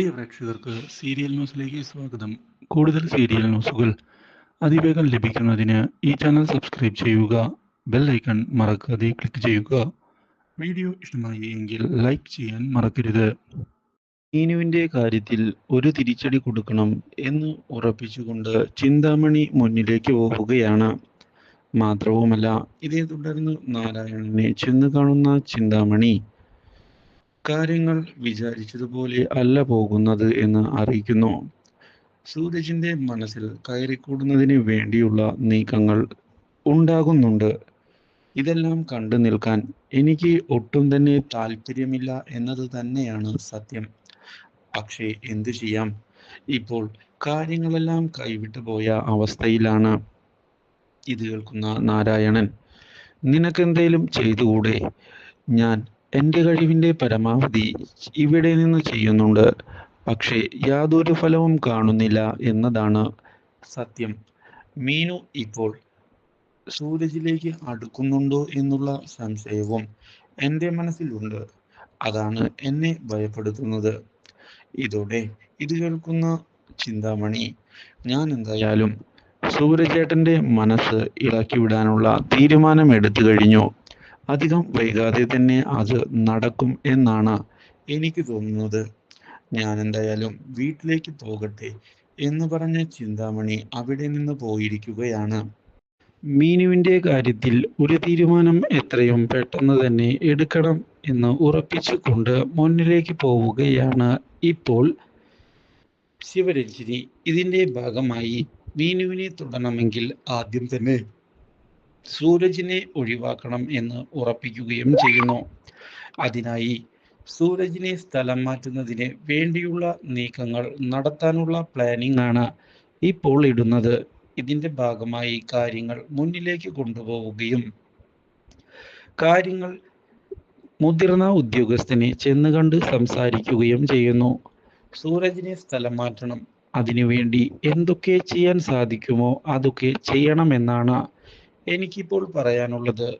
പ്രിയ പ്രേക്ഷകർക്ക് സീരിയൽ ന്യൂസിലേക്ക് സ്വാഗതം. കൂടുതൽ സീരിയൽ ന്യൂസുകൾ അതിവേഗം ലഭിക്കുന്നതിന് ഈ ചാനൽ സബ്സ്ക്രൈബ് ചെയ്യുക ബെൽ ഐക്കൺ മറക്കാതെ ക്ലിക്ക് ചെയ്യുക. വീഡിയോ ഇഷ്ടമായി എങ്കിൽ ലൈക്ക് ചെയ്യാൻ മറക്കരുത്. മീനുവിന്റെ കാര്യത്തിൽ ഒരു തിരിച്ചടി കൊടുക്കണം എന്ന് ഉറപ്പിച്ചുകൊണ്ട് ചിന്താമണി മുന്നിലേക്ക് പോവുകയാണ്. മാത്രവുമല്ല ഇതേ തുടർന്ന് നാരായണനെ ചെന്ന് കാണുന്ന ചിന്താമണി കാര്യങ്ങൾ വിചാരിച്ചതുപോലെ അല്ല പോകുന്നത് എന്ന് അറിയിക്കുന്നു. സൂരജിന്റെ മനസ്സിൽ കയറിക്കൂടുന്നതിന് വേണ്ടിയുള്ള നീക്കങ്ങൾ ഉണ്ടാകുന്നുണ്ട്. ഇതെല്ലാം കണ്ടു നിൽക്കാൻ എനിക്ക് ഒട്ടും തന്നെ താല്പര്യമില്ല എന്നത് തന്നെയാണ് സത്യം. പക്ഷേ എന്തു ചെയ്യാം? ഇപ്പോൾ കാര്യങ്ങളെല്ലാം കൈവിട്ടു പോയ അവസ്ഥയിലാണ്. ഇത് കേൾക്കുന്ന നാരായണൻ നിനക്കെന്തേലും ചെയ്തുകൂടെ? ഞാൻ എന്റെ കഴിവിന്റെ പരമാവധി ഇവിടെ നിന്ന് ചെയ്യുന്നുണ്ട്. പക്ഷേ യാതൊരു ഫലവും കാണുന്നില്ല എന്നതാണ് സത്യം. മീനു ഇപ്പോൾ സൂരജിലേക്ക് അടുക്കുന്നുണ്ടോ എന്നുള്ള സംശയവും എന്റെ മനസ്സിലുണ്ട്. അതാണ് എന്നെ ഭയപ്പെടുത്തുന്നത്. ഇതോടെ ഇത് കേൾക്കുന്ന ചിന്താമണി ഞാൻ എന്തായാലും സൂരജേട്ടന്റെ മനസ്സ് ഇളക്കി വിടാനുള്ള തീരുമാനം എടുത്തു കഴിഞ്ഞു. അധികം വൈകാതെ തന്നെ അത് നടക്കും എന്നാണ് എനിക്ക് തോന്നുന്നത്. ഞാൻ എന്തായാലും വീട്ടിലേക്ക് പോകട്ടെ എന്ന് പറഞ്ഞ ചിന്താമണി അവിടെ നിന്ന് പോയിരിക്കുകയാണ്. മീനുവിന്റെ കാര്യത്തിൽ ഒരു തീരുമാനം എത്രയും പെട്ടെന്ന് തന്നെ എടുക്കണം എന്ന് ഉറപ്പിച്ചുകൊണ്ട് മുന്നിലേക്ക് പോവുകയാണ് ഇപ്പോൾ ശിവരഞ്ജിനി. ഇതിന്റെ ഭാഗമായി മീനുവിനെ തുടരണമെങ്കിൽ ആദ്യം തന്നെ സൂരജിനെ ഒഴിവാക്കണം എന്ന് ഉറപ്പിക്കുകയും ചെയ്യുന്നു. അതിനായി സൂരജിനെ സ്ഥലം മാറ്റുന്നതിന് വേണ്ടിയുള്ള നീക്കങ്ങൾ നടത്താനുള്ള പ്ലാനിംഗ് ആണ് ഇപ്പോൾ ഇടുന്നത്. ഇതിന്റെ ഭാഗമായി കാര്യങ്ങൾ മുന്നിലേക്ക് കൊണ്ടുപോവുകയും കാര്യങ്ങൾ മുതിർന്ന ഉദ്യോഗസ്ഥനെ ചെന്ന് കണ്ട് സംസാരിക്കുകയും ചെയ്യുന്നു. സൂരജിനെ സ്ഥലം മാറ്റണം. അതിനുവേണ്ടി എന്തൊക്കെ ചെയ്യാൻ സാധിക്കുമോ അതൊക്കെ ചെയ്യണമെന്നാണ് എനിക്കിപ്പോൾ പറയാനുള്ളത്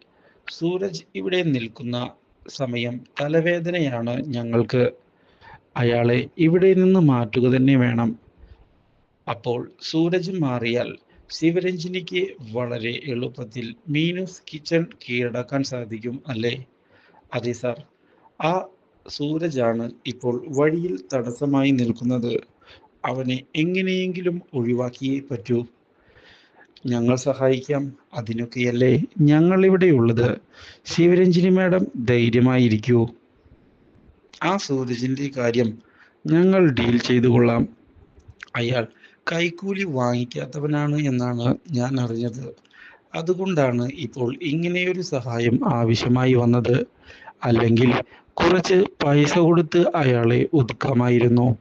സൂരജ് ഇവിടെ നിൽക്കുന്ന സമയം തലവേദനയാണ് ഞങ്ങൾക്ക്. അയാളെ ഇവിടെ നിന്ന് മാറ്റുക തന്നെ വേണം. അപ്പോൾ സൂരജ് മാറിയാൽ ശിവരഞ്ജിനിക്ക് വളരെ എളുപ്പത്തിൽ മീനൂസ് കിച്ചൺ കീഴടക്കാൻ സാധിക്കും അല്ലേ? അതെ സാർ. ആ സൂരജാണ് ഇപ്പോൾ വഴിയിൽ തടസ്സമായി നിൽക്കുന്നത്. അവനെ എങ്ങനെയെങ്കിലും ഒഴിവാക്കിയേ പറ്റൂ. ഞങ്ങൾ സഹായിക്കാം. അതിനൊക്കെയല്ലേ ഞങ്ങൾ ഇവിടെ ഉള്ളത് ശിവരഞ്ജിനി മാഡം ധൈര്യമായിരിക്കൂ. ആ സൂരജിന്റെ കാര്യം ഞങ്ങൾ ഡീൽ ചെയ്തു കൊള്ളാം. അയാൾ കൈക്കൂലി വാങ്ങിക്കാത്തവനാണ് എന്നാണ് ഞാൻ അറിഞ്ഞത്. അതുകൊണ്ടാണ് ഇപ്പോൾ ഇങ്ങനെയൊരു സഹായം ആവശ്യമായി വന്നത്. അല്ലെങ്കിൽ കുറച്ച് പൈസ കൊടുത്ത് അയാളെ ഒതുക്കാമായിരുന്നു.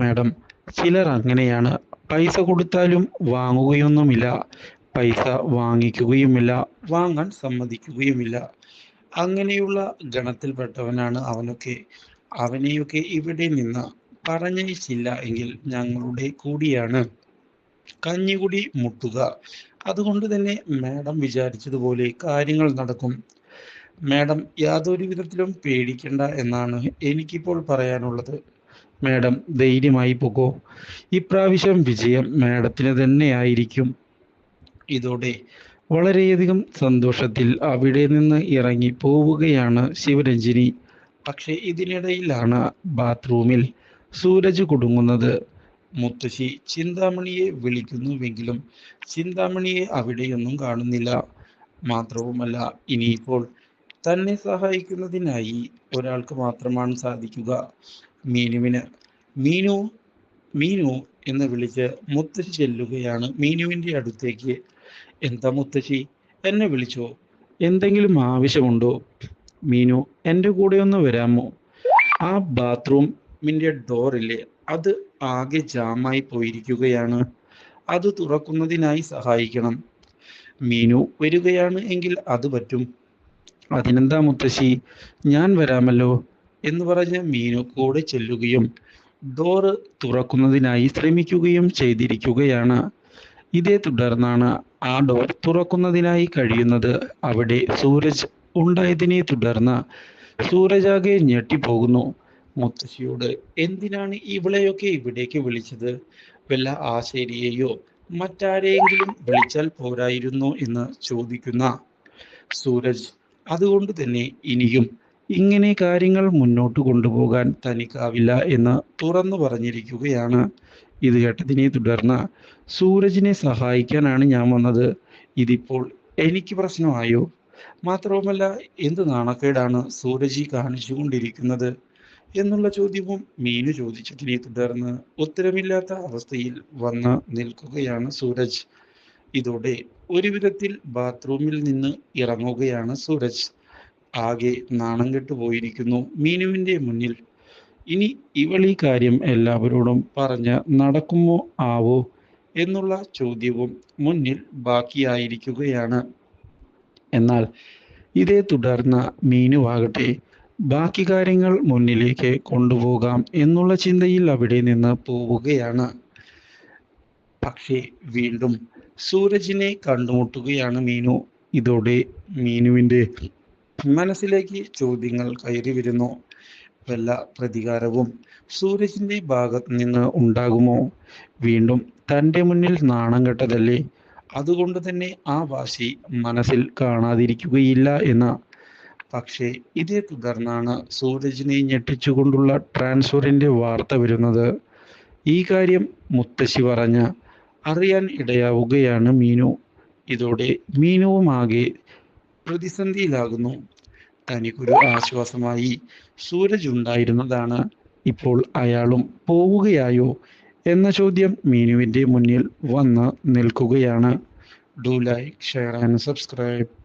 മാഡം ചിലർ അങ്ങനെയാണ് പൈസ കൊടുത്താലും വാങ്ങുകയൊന്നുമില്ല. പൈസ വാങ്ങിക്കുകയുമില്ല. വാങ്ങാൻ സമ്മതിക്കുകയുമില്ല. അങ്ങനെയുള്ള ഗണത്തിൽപ്പെട്ടവനാണ് അവനൊക്കെ. അവനെയൊക്കെ ഇവിടെ നിന്ന് പറഞ്ഞയച്ചില്ല എങ്കിൽ ഞങ്ങളുടെ കൂടിയാണ്. കഞ്ഞികുടി മുട്ടുക. അതുകൊണ്ട് തന്നെ മാഡം വിചാരിച്ചതുപോലെ കാര്യങ്ങൾ നടക്കും. മാഡം യാതൊരു വിധത്തിലും പേടിക്കണ്ട എന്നാണ് എനിക്കിപ്പോൾ പറയാനുള്ളത്. മാഡം ധൈര്യമായി പോകോ. ഇപ്രാവശ്യം വിജയം മാഡത്തിന് തന്നെയായിരിക്കും. ഇതോടെ വളരെയധികം സന്തോഷത്തിൽ അവിടെ നിന്ന് ഇറങ്ങി പോവുകയാണ് ശിവരഞ്ജിനി. പക്ഷെ ഇതിനിടയിലാണ് ബാത്റൂമിൽ സൂരജ് കുടുങ്ങുന്നത്. മുത്തശ്ശി ചിന്താമണിയെ വിളിക്കുന്നുവെങ്കിലും ചിന്താമണിയെ അവിടെയൊന്നും കാണുന്നില്ല. മാത്രവുമല്ല ഇനിയിപ്പോൾ തന്നെ സഹായിക്കുന്നതിനായി ഒരാൾക്ക് മാത്രമാണ് സാധിക്കുക. മീനുവിന്. മീനു മീനു എന്ന് വിളിച്ച് മുത്തശ്ശി ചെല്ലുകയാണ്. മീനുവിന്റെ അടുത്തേക്ക്. എന്താ മുത്തശ്ശി? എന്നെ വിളിച്ചോ? എന്തെങ്കിലും ആവശ്യമുണ്ടോ? മീനു എന്റെ കൂടെ ഒന്ന് വരാമോ? ആ ബാത്റൂമിന്റെ ഡോറില്ലേ അത് ആകെ ജാമായി പോയിരിക്കുകയാണ്. അത് തുറക്കുന്നതിനായി സഹായിക്കണം. മീനു വരികയാണ് എങ്കിൽ അത് പറ്റും. അതിനെന്താ മുത്തശ്ശി? ഞാൻ വരാമല്ലോ. എന്ന് പറഞ്ഞ് മീനു കൂടെ ചെല്ലുകയും ഡോറ് തുറക്കുന്നതിനായി ശ്രമിക്കുകയും ചെയ്തിരിക്കുകയാണ്. ഇതേ തുടർന്നാണ് ആ ഡോർ തുറക്കുന്നതിനായി കഴിയുന്നത്. അവിടെ സൂരജ് ഉണ്ടായതിനെ തുടർന്ന് സൂരജാകെ ഞെട്ടിപ്പോകുന്നു. മുത്തശ്ശിയോട് എന്തിനാണ് ഇവളെയൊക്കെ ഇവിടേക്ക് വിളിച്ചത്? വല്ല ആശേരിയെയോ മറ്റാരെയെങ്കിലും വിളിച്ചാൽ പോരായിരുന്നോ എന്ന് ചോദിക്കുന്ന സൂരജ് അതുകൊണ്ട് തന്നെ ഇനിയും ഇങ്ങനെ കാര്യങ്ങൾ മുന്നോട്ട് കൊണ്ടുപോകാൻ തനിക്കാവില്ല എന്ന് തുറന്നു പറഞ്ഞിരിക്കുകയാണ്. ഇത് കേട്ടതിനെ തുടർന്ന് സൂരജിനെ സഹായിക്കാനാണ് ഞാൻ വന്നത്. ഇതിപ്പോൾ എനിക്ക് പ്രശ്നമായോ? മാത്രവുമല്ല എന്ത് നാണക്കേടാണ് സൂരജി കാണിച്ചുകൊണ്ടിരിക്കുന്നത് എന്നുള്ള ചോദ്യവും മീനു ചോദിച്ചതിനെ തുടർന്ന് ഉത്തരമില്ലാത്ത അവസ്ഥയിൽ വന്ന് നിൽക്കുകയാണ് സൂരജ്. ഇതോടെ ഒരു വിധത്തിൽ ബാത്റൂമിൽ നിന്ന് ഇറങ്ങുകയാണ് സൂരജ്. ആകെ നാണം പോയിരിക്കുന്നു മീനുവിന്റെ മുന്നിൽ. ഇനി ഇവൾ ഈ കാര്യം എല്ലാവരോടും പറഞ്ഞ് നടക്കുമോ ആവോ എന്നുള്ള ചോദ്യവും മുന്നിൽ ബാക്കിയായിരിക്കുകയാണ്. എന്നാൽ ഇതേ തുടർന്ന് മീനുവാകട്ടെ ബാക്കി കാര്യങ്ങൾ മുന്നിലേക്ക് കൊണ്ടുപോകാം എന്നുള്ള ചിന്തയിൽ അവിടെ നിന്ന് പോവുകയാണ്. പക്ഷേ വീണ്ടും സൂരജിനെ കണ്ടുമുട്ടുകയാണ് മീനു. ഇതോടെ മീനുവിന്റെ മനസ്സിലേക്ക് ചോദ്യങ്ങൾ കയറി വരുന്നു. വല്ല പ്രതികാരവും സൂരജിന്റെ ഭാഗത്ത് നിന്ന് ഉണ്ടാകുമോ? വീണ്ടും തന്റെ മുന്നിൽ നാണം കെട്ടതല്ലേ? അതുകൊണ്ട് തന്നെ ആ വാശി മനസ്സിൽ കാണാതിരിക്കുകയില്ല എന്ന്. പക്ഷേ ഇതേ തുടർന്നാണ് സൂരജിനെ ഞെട്ടിച്ചുകൊണ്ടുള്ള ട്രാൻസ്ഫറിന്റെ വാർത്ത വരുന്നത്. ഈ കാര്യം മുത്തശ്ശി പറഞ്ഞ് അറിയാൻ ഇടയാവുകയാണ് മീനു. ഇതോടെ മീനുവുമാകെ പ്രതിസന്ധിയിലാകുന്നു. തനിക്കൊരു ആശ്വാസമായി സൂരജ് ഉണ്ടായിരുന്നതാണ് ഇപ്പോൾ അയാളും പോവുകയായോ എന്ന ചോദ്യം മീനുവിന്റെ മുന്നിൽ വന്ന് നിൽക്കുകയാണ്. Do like share and subscribe